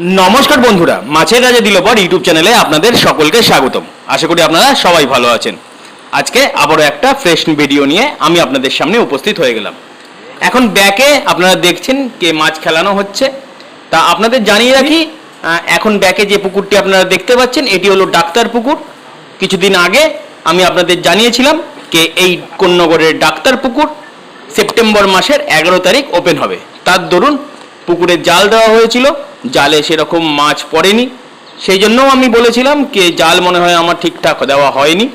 নমস্কার বন্ধুরা, মাছের রাজা দিল পর ইউটিউব চ্যানেলে আপনাদের সকলকে স্বাগতম। আশা করি আপনারা সবাই ভালো আছেন। আজকে আবারও একটা ফ্রেশ ভিডিও নিয়ে আমি আপনাদের সামনে উপস্থিত হয়ে গেলাম। এখন ব্যাকে আপনারা দেখছেন কে মাছ খেলানো হচ্ছে। তা আপনাদের জানিয়ে রাখি এখন ব্যাকে যে পুকুরটি আপনারা দেখতে পাচ্ছেন, এটি হলো ডাক্তার পুকুর। কিছুদিন আগে আমি আপনাদের জানিয়েছিলাম কে এই কোন্নগরের ডাক্তার পুকুর। সেপ্টেম্বর মাসের এগারো তারিখ ওপেন হবে। তার দরুন পুকুরে জাল দেওয়া হয়েছিল। জালে সেরকম মাছ পড়েনি। সেই জন্যও আমি বলেছিলাম কে, জাল মনে হয় আমার ঠিকঠাক দেওয়া হয়নি।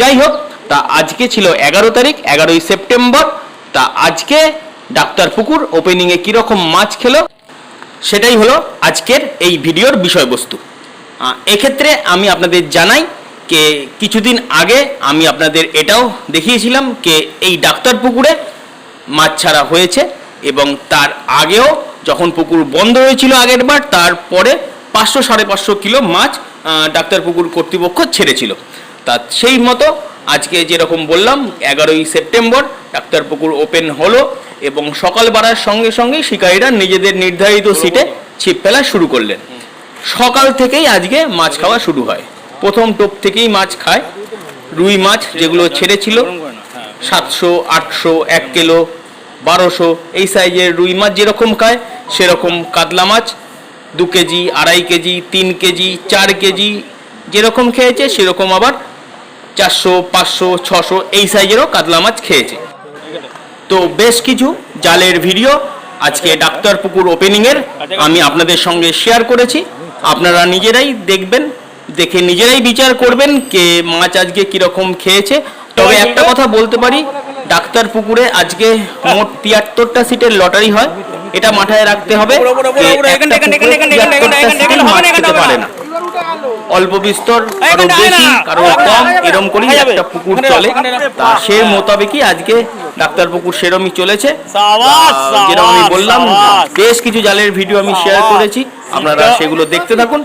যাই হোক, তা আজকে ছিল এগারো তারিখ, এগারোই সেপ্টেম্বর। তা আজকে ডাক্তার পুকুর ওপেনিংয়ে কীরকম মাছ খেলো, সেটাই হলো আজকের এই ভিডিওর বিষয়বস্তু। এক্ষেত্রে আমি আপনাদের জানাই কে, কিছুদিন আগে আমি আপনাদের এটাও দেখিয়েছিলাম কে, এই ডাক্তার পুকুরে মাছ ছাড়া হয়েছে। এবং তার আগেও যখন পুকুর বন্ধ হয়েছিল আগের বার তারপরে পাঁচশো সাড়ে পাঁচশো কিলো মাছ ডাক্তার পুকুর কর্তৃপক্ষ ছেড়েছিল। তা সেই মতো আজকে যেরকম বললাম এগারোই সেপ্টেম্বর ডাক্তার পুকুর ওপেন হলো এবং সকাল বাড়ার সঙ্গে সঙ্গে শিকারীরা নিজেদের নির্ধারিত সিটে ছিপ ফেলা শুরু করলেন। সকাল থেকেই আজকে মাছ খাওয়া শুরু হয়। প্রথম টোপ থেকেই মাছ খায়। রুই মাছ যেগুলো ছেড়েছিল সাতশো আটশো এক কিলো বারোশো। এই সাইজের রুই মাছ যেরকম খায়, সেরকম কাতলা মাছ, দু কেজি, আড়াই কেজি, তিন কেজি, চার কেজি, যেরকম খেয়েছে, সেরকম আবার চারশো, পাঁচশো, ছশো, এই সাইজেরও কাতলা মাছ খেয়েছে। তো বেশ কিছু জালের ভিডিও আজকে ডাক্তার পুকুর ওপেনিংয়ের আমি আপনাদের সঙ্গে শেয়ার করেছি। আপনারা নিজেরাই দেখবেন, দেখে নিজেরাই বিচার করবেন কে মাছ আজকে কীরকম খেয়েছে। তবে একটা কথা বলতে পারি ডাক্তার পুকুরে আজকে মোট তিয়াত্তরটা সিটের লটারি হয়। এটা মাথায় রাখতে হবে কে একটা পুকুরে 73টা সিটে মাছ খেতে পারে না। অল্প বিস্তর কারও বেশি কারও কম এরম করেই একটা পুকুর চলে। তা সে মোতাবেকই আজকে ডাক্তার পুকুর সেরমই চলেছে। যেরকম আমি বললাম বেশ কিছু জালের ভিডিও আমি শেয়ার করেছি। আপনারা সেগুলো দেখতে থাকুন।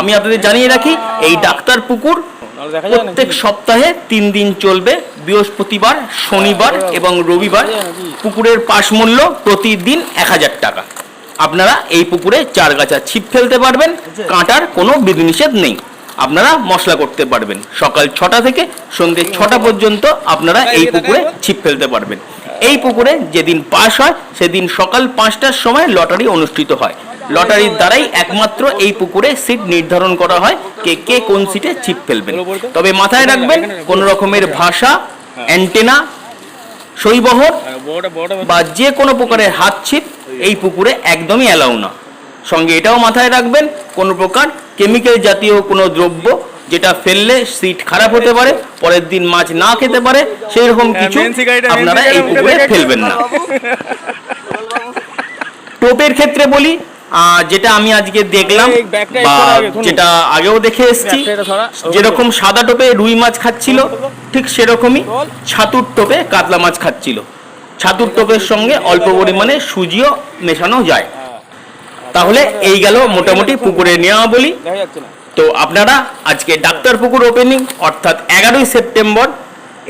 আমি আপনাদের জানিয়ে রাখি এই ডাক্তার পুকুর প্রত্যেক সপ্তাহে তিন দিন চলবে। বৃহস্পতিবার শনিবার এবং রবিবার পুকুরের পাশ মূল্য প্রতিদিন এক হাজার টাকা। আপনারা এই পুকুরে চার গাছা ছিপ ফেলতে পারবেন কাঁটার কোনো বিধিনিষেধ নেই। আপনারা মশলা করতে পারবেন। সকাল ছটা থেকে সন্ধ্যে ছটা পর্যন্ত আপনারা এই পুকুরে ছিপ ফেলতে পারবেন। এই পুকুরে যেদিন পাস হয় সেদিন সকাল পাঁচটার সময় লটারি অনুষ্ঠিত হয়। লটারির দ্বারাই একমাত্র এই পুকুরে সিট নির্ধারণ করা হয় কে কে কোন সিটে ছিপ ফেলবেন। তবে মাথায় রাখবেন কোন রকমের ভাষা অ্যান্টেনা শৈবহর বা যে কোনো প্রকারের হাত ছিপ এই পুকুরে একদমই অ্যালাউ না সঙ্গে এটাও মাথায় রাখবেন কোনো প্রকার কেমিক্যাল জাতীয় কোনো দ্রব্য যেটা ফেললে সিট খারাপ হতে পারে পরের দিন মাছ না খেতে পারে সেই রকম কিছু শিকারিটা, main আপনারা এই পুকুরে ফেলবেন না টোপের ক্ষেত্রে বলি আহ, যেটা আমি আজকে দেখলাম বা। যেটা আগেও দেখে এসেছি। যেরকম সাদা টোপে রুই মাছ খাচ্ছিল ঠিক সেরকমই ছাতুর টোপে কাতলা মাছ খাচ্ছিল। ছাতুর টোপের সঙ্গে অল্প পরিমাণে সুজিও মেশানো যায়। তাহলে এই গেল মোটামুটি পুকুরে নেওয়া বলি তো আপনারা আজকে ডাক্তার পুকুর ওপেনিং অর্থাৎ এগারোই সেপ্টেম্বর,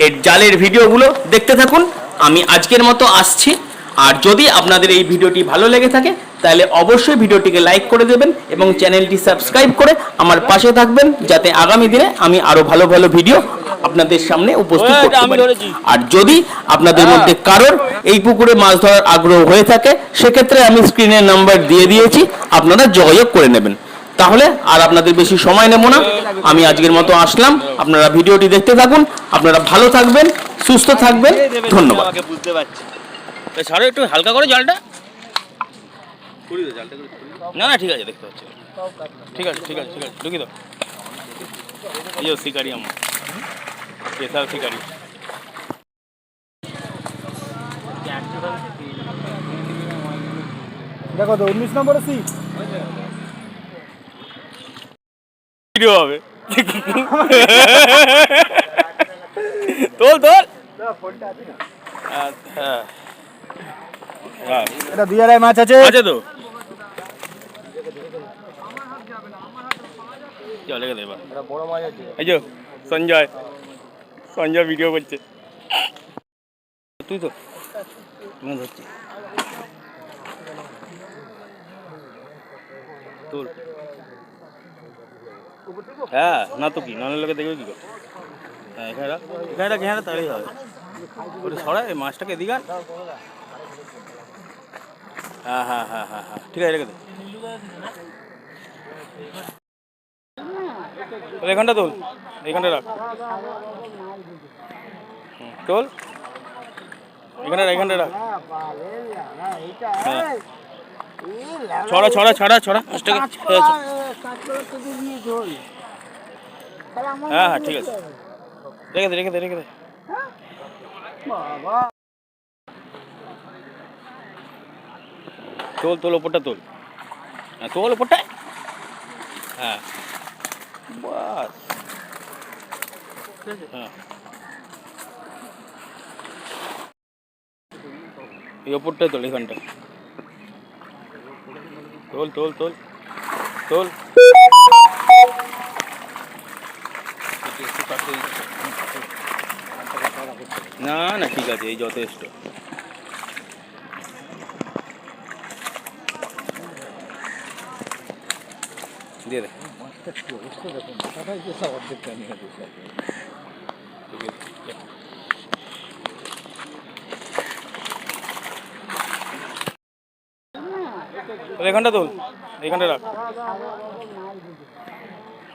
এর জালের ভিডিওগুলো দেখতে থাকুন। আমি আজকের মতো আসছি। আর যদি আপনাদের এই ভিডিওটি ভালো লেগে থাকে তাহলে অবশ্যই ভিডিওটিকে লাইক করে দেবেন এবং চ্যানেলটি সাবস্ক্রাইব করে আমার পাশে থাকবেন যাতে আগামী দিনে আমি আরও ভালো ভালো ভিডিও আপনাদের সামনে উপস্থিত করতে পারি। আর যদি আপনাদের হ্যাঁ। মধ্যে কারোর এই পুকুরে মাছ ধরার আগ্রহ হয়ে থাকে সেক্ষেত্রে আমি স্ক্রিনের নাম্বার দিয়ে দিয়েছি আপনারা যোগাযোগ করে নেবেন। তাহলে আর আপনাদের বেশি সময় নেব না। আমি আজকের মতো আসলাম। আপনারা ভিডিওটি দেখতে থাকুন। আপনারা ভালো থাকবেন সুস্থ থাকবেন। ধন্যবাদ বুঝতে পারছি। একটু হালকা করে জলটা। না না ঠিক আছে দেখতে পাচ্ছি। ঠিক আছে ঠিক আছে ঠিক আছে ঢুকি তো এই যে শিকারি আমার। শিকারি। দেখো তো উনিশ নম্বরের সিট ভিডিও হবে। তোল তোল। হ্যাঁ এটা দুই আড়াই মাছ আছে। আছে তো? চলে গেলে এবার এই যে সঞ্জয় সঞ্জয় ভিডিও করছে তুই তো ধরছি তোর হ্যাঁ না তো কি নাহলে লোকে দেখবে কি হ্যাঁ এখানে এখানে এখানে তাহলেই হবে ওটা সরাই মাছটাকে এদিকে। হ্যাঁ হ্যাঁ হ্যাঁ হ্যাঁ হ্যাঁ ঠিক আছে রেখে দে এখানটা তোল এখানটা রাখ। তোল। এখানে রাখ, এখানটা রাখ। হ্যাঁ। ছড়া ছড়া ছড়া ছড়া ছেড়ে দে। হ্যাঁ হ্যাঁ ঠিক আছে। রেখে দে রেখে দে রেখে দে। তোল তোল ওপরটা তোল। হ্যাঁ তোল ওপরটা হ্যাঁ। বাস হ্যাঁ এই ওপরটাই তোল এখানটা তোল তোল তোল তোল না না ঠিক আছে এই যথেষ্ট দিয়ে দে। তোর এখানটা তোল এখানটা রাখ।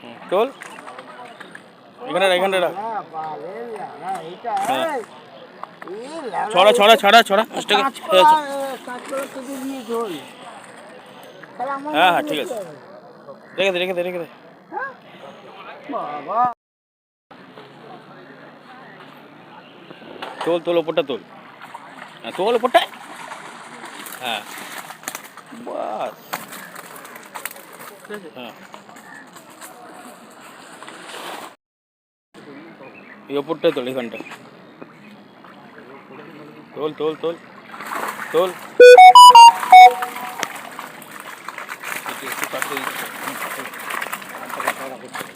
হুম, তোল। এখানে রাখ, এখানটা রাখ। হ্যাঁ। ছড়া ছড়া ছড়া ছড়া। ছেড়ে দে। হ্যাঁ হ্যাঁ ঠিক আছে। রেখে দে রেখে দে রেখে দে তোল তোল ওপরটা তোল হ্যাঁ তোল ওপরটা হ্যাঁ বাস হ্যাঁ এই ওপরটাই তোল এখানটা তোল তোল তোল তোল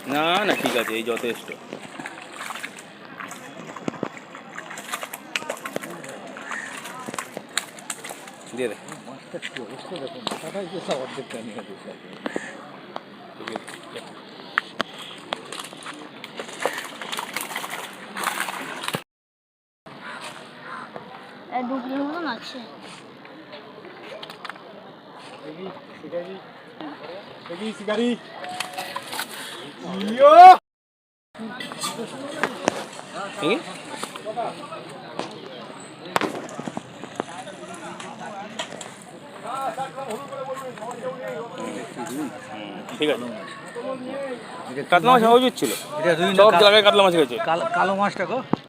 না না ঠিক আছে এই যথেষ্ট। দিয়ে দে। মতন আছে। দেখি শিকারি। ঠিক ঠিক আছে। কাতলা মাছ হওয়া উচিত ছিল। সব জায়গায় কাতলা মাছ গেছে কালো মাছটা গো।